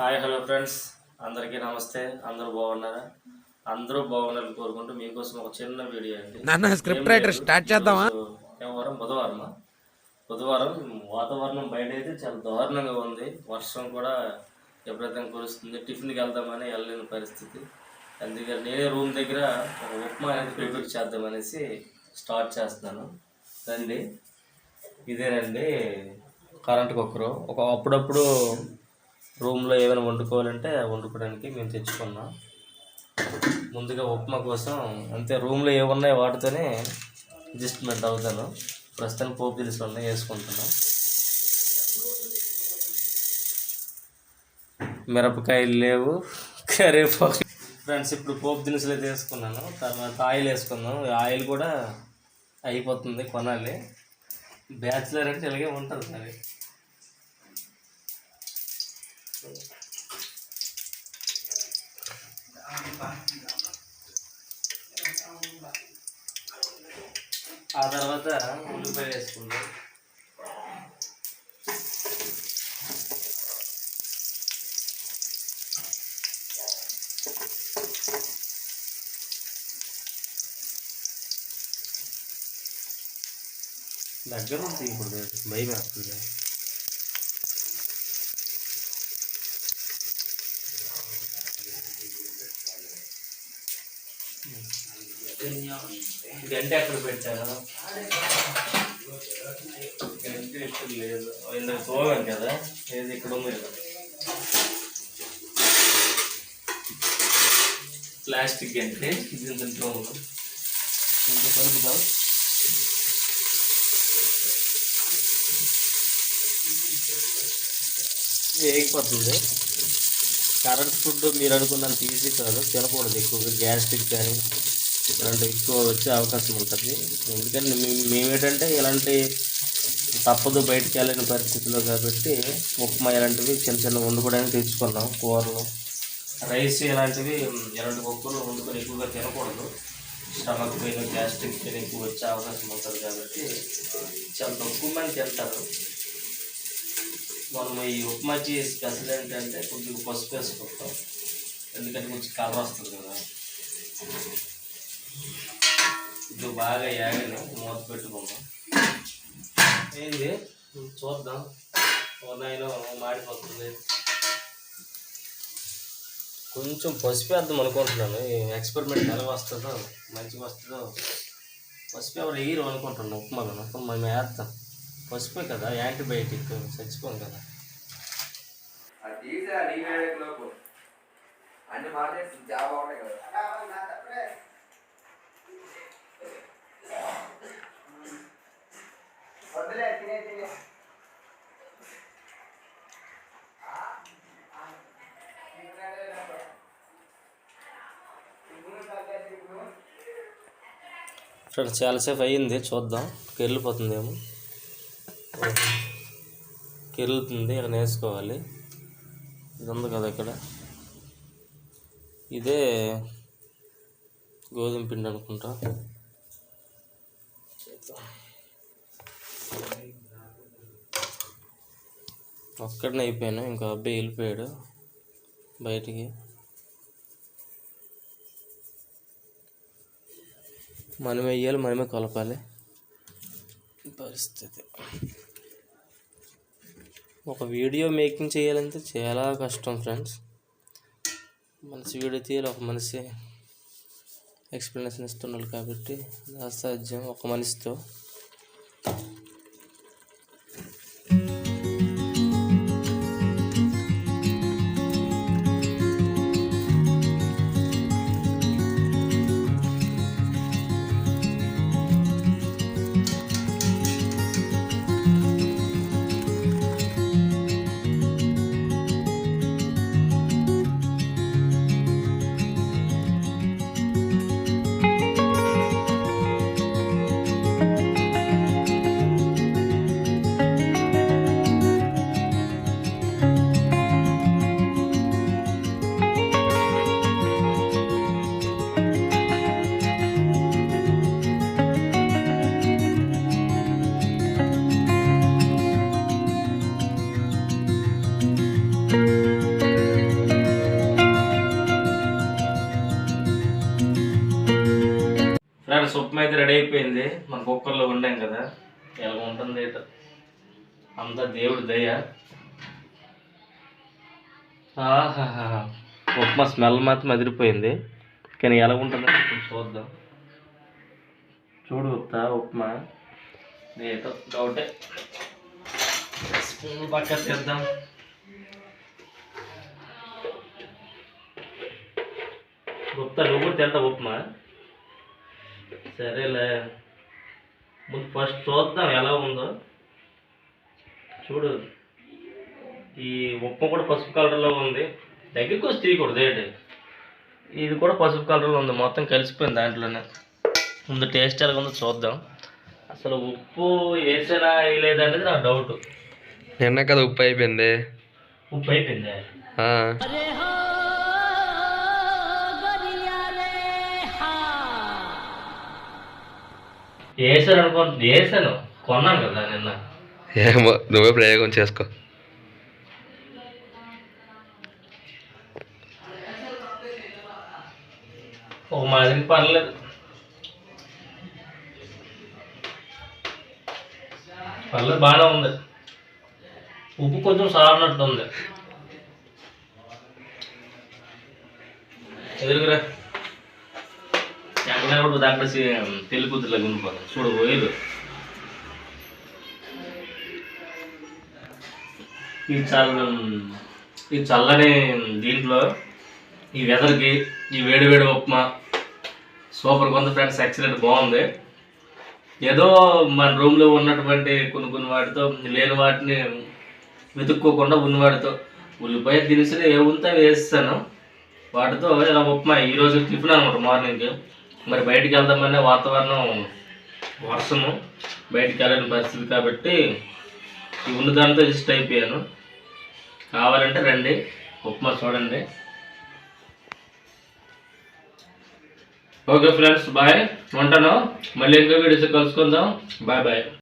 Hi hello friends. అందరికీ నమస్తే. అందరూ బాగున్నారా? అందరూ బాగున్నారని కోరుకుంటూ మీకోసం ఒక చిన్న వీడియో అండి. నాన్న స్క్రిప్ట్ రైటర్ స్టార్ట్ చేద్దామా? వారం బుధవారం బుధవారం వాతావరణం బయట అయితే చాలా దారుణంగా ఉంది. వర్షం కూడా ఎప్పుడైతే కురుస్తుంది. టిఫిన్కి వెళ్దామని వెళ్ళలేని పరిస్థితి. అందుకని నేనే రూమ్ దగ్గర ఒక ఉప్మా అనేది ప్రిపేర్ చేద్దామనేసి స్టార్ట్ చేస్తున్నాను. రండి. ఇదేనండి కరెంట్ కుక్కరు. ఒక అప్పుడప్పుడు రూమ్లో ఏమైనా వండుకోవాలంటే వండుకోవడానికి మేము తెచ్చుకున్నాం. ముందుగా ఉప్మా కోసం అంతే రూమ్లో ఏమున్నాయో వాటితోనే అడ్జస్ట్మెంట్ అవుతాను ప్రస్తుతం పోపు దినుసులు ఉన్నాయి వేసుకుంటున్నాం. మిరపకాయలు లేవు కరివేపాకు. ఫ్రెండ్స్ ఇప్పుడు పోపు దినుసులు అయితే వేసుకున్నాను. తర్వాత ఆయిల్ వేసుకున్నాను ఆయిల్ కూడా అయిపోతుంది కొనాలి. బ్యాచిలర్ అంటే ఇలాగే ఉంటుంది మరి. ఆ తర్వాత ఉల్లిపాయ వేసుకుందాం. దగ్గర ఉంటుంది ఇప్పుడు భయం వేస్తుంది గంట ఎక్కడ పెట్టారు? గంట ఇక్కడ లేదు. ఇందాక తోగాను కదా. ఏది ఇక్కడ ఉంది కదా. ప్లాస్టిక్ గంటే. ఇది దీంట్లో ఇంకా కలుపుతాం. వేగిపోతుంది కరెంట్ ఫుడ్ మీరు అనుకున్నంత ఈజీ కాదు. తినకూడదు ఎక్కువగా. గ్యాస్ట్రిక్ కానీ ఇలాంటి ఎక్కువ వచ్చే అవకాశం ఉంటుంది. ఎందుకంటే మేము మేమేంటంటే ఇలాంటి తప్పదు బయటికి వెళ్ళని పరిస్థితుల్లో కాబట్టి ఉప్మా ఇలాంటివి చిన్న చిన్న వండుకోవడానికి తెచ్చుకున్నాం కూరలు. రైస్ ఇలాంటివి ఇలాంటి పప్పులు వండుకొని ఎక్కువగా తినకూడదు. స్టమక్ పెయిన్ గ్యాస్ట్రిక్ పెయిన్ ఎక్కువ వచ్చే అవకాశం ఉంటుంది కాబట్టి చాలా తక్కువ మంది తింటారు. మనం ఈ ఉప్మా చేసి స్పెషల్ ఏంటంటే కొద్దిగా పసుపు వేసుకుంటాం. ఎందుకంటే కొంచెం కర్ర వస్తుంది కదా. ఇప్పుడు బాగా యాగను మూత పెట్టుకుందాం ఏంది? చూద్దాం. ఓ మాడిపోతుంది. కొంచెం పసుపు వేద్దాం అనుకుంటున్నాను. ఈ ఎక్స్పెరిమెంట్ ఎలా వస్తుందో మంచిగా వస్తుందో. పసుపు ఎవరు వేయరు అనుకుంటున్నాను ఉప్మాలను ఉప్మా మేము వేస్తాం. పసుపే కదా యాంటీబయాటిక్. చచ్చిపోం కదా. అది అన్ని మార్చేసి జాబ్ ఉంటాయి కదా. ఫ్రెండ్స్ చాలాసేపు అయ్యింది చూద్దాం. కెళ్ళిపోతుందేమో కెళ్ళుతుంది ఇక్కడ వేసుకోవాలి ఇది ఉంది కదా ఇక్కడ. ఇదే గోధుమ పిండి అనుకుంటా. ఒక్కడనే అయిపోయాను ఇంకా అబ్బాయి వెళ్ళిపోయాడు బయటికి. మనమే వేయాలి మనమే కలపాలి. పరిస్థితి. ఒక వీడియో మేకింగ్ చేయాలంటే చాలా కష్టం ఫ్రెండ్స్. మనిషి వీడియో తీయాలి ఒక మనిషి ఎక్స్ప్లెనేషన్ ఇస్తున్నారు కాబట్టి అసాధ్యం ఒక మనిషితో. ఉప్మా అయితే రెడీ అయిపోయింది. మన కుక్కర్లో ఉండాం కదా. ఎలా ఉంటుంది అంతా దేవుడి దయ. ఉప్మా స్మెల్ మాత్రం అదిరిపోయింది. కానీ ఎలా ఉంటుందో కొంచెం చూద్దాం. చూడు ఉత్తా ఉప్మా. ఏటో డౌటే స్పూన్ పక్క తీద్దాం. గుప్తా నువ్వు కూడా తింటావు ఉప్మా? సరేలే. ముందు ఫస్ట్ చూద్దాం ఎలా ఉందో. చూడు. ఈ ఉప్మా కూడా పసుపు కలర్లో ఉంది. దగ్గరికి వచ్చి తీయకూడదు ఏంటి? ఇది కూడా పసుపు కలర్లో ఉంది మొత్తం కలిసిపోయింది దాంట్లోనే. ముందు టేస్ట్ ఎలా ఉందో చూద్దాం. అసలు ఉప్పు వేసానా వేయలేదనేది నాకు డౌట్ నిన్న కదా ఉప్పు అయిపోయింది. ఉప్పు అయిపోయింది? వేసాను అనుకో వేసాను కొన్నాను కదా నిన్న. ఏమో నువ్వే ప్రయోగం చేసుకో. ఒక మాదిరి పర్లేదు. పర్లేదు బాగానే ఉంది. ఉప్పు కొంచెం సారినట్టు ఉంది ఎదురుకురా. ఎక్కడ కూడా దాంట్లో తెల్లి కూతురులాగా ఉండిపోతుంది చూడు పోయేది ఈ చల్ల ఈ చల్లని దీంట్లో ఈ వెదర్కి ఈ వేడి వేడి ఉప్మా సూపర్ కొంత ఫ్రెండ్స్ ఎక్సలెంట్ బాగుంది. ఏదో మన రూమ్లో ఉన్నటువంటి కొన్ని కొన్ని వాటితో లేని వాటిని వెతుక్కోకుండా ఉన్న వాటితో ఉల్లిపాయ దినుసులు ఏ ఉంటే వేస్తాను వాటితో ఇలా ఉప్మా ఈరోజు టిఫిన్ అనమాట మార్నింగ్. మరి బయటికి వెళ్దామనే వాతావరణం వర్షము. బయటికి వెళ్ళని పరిస్థితి కాబట్టి ఈ ఉన్న దాంతో ఇష్ట అయిపోయాను. కావాలంటే రండి ఉప్మా చూడండి. Okay friends bye. ఉంటాను. మళ్ళీ ఇంకో వీడియోస్ కలుసుకుందాం. Bye bye.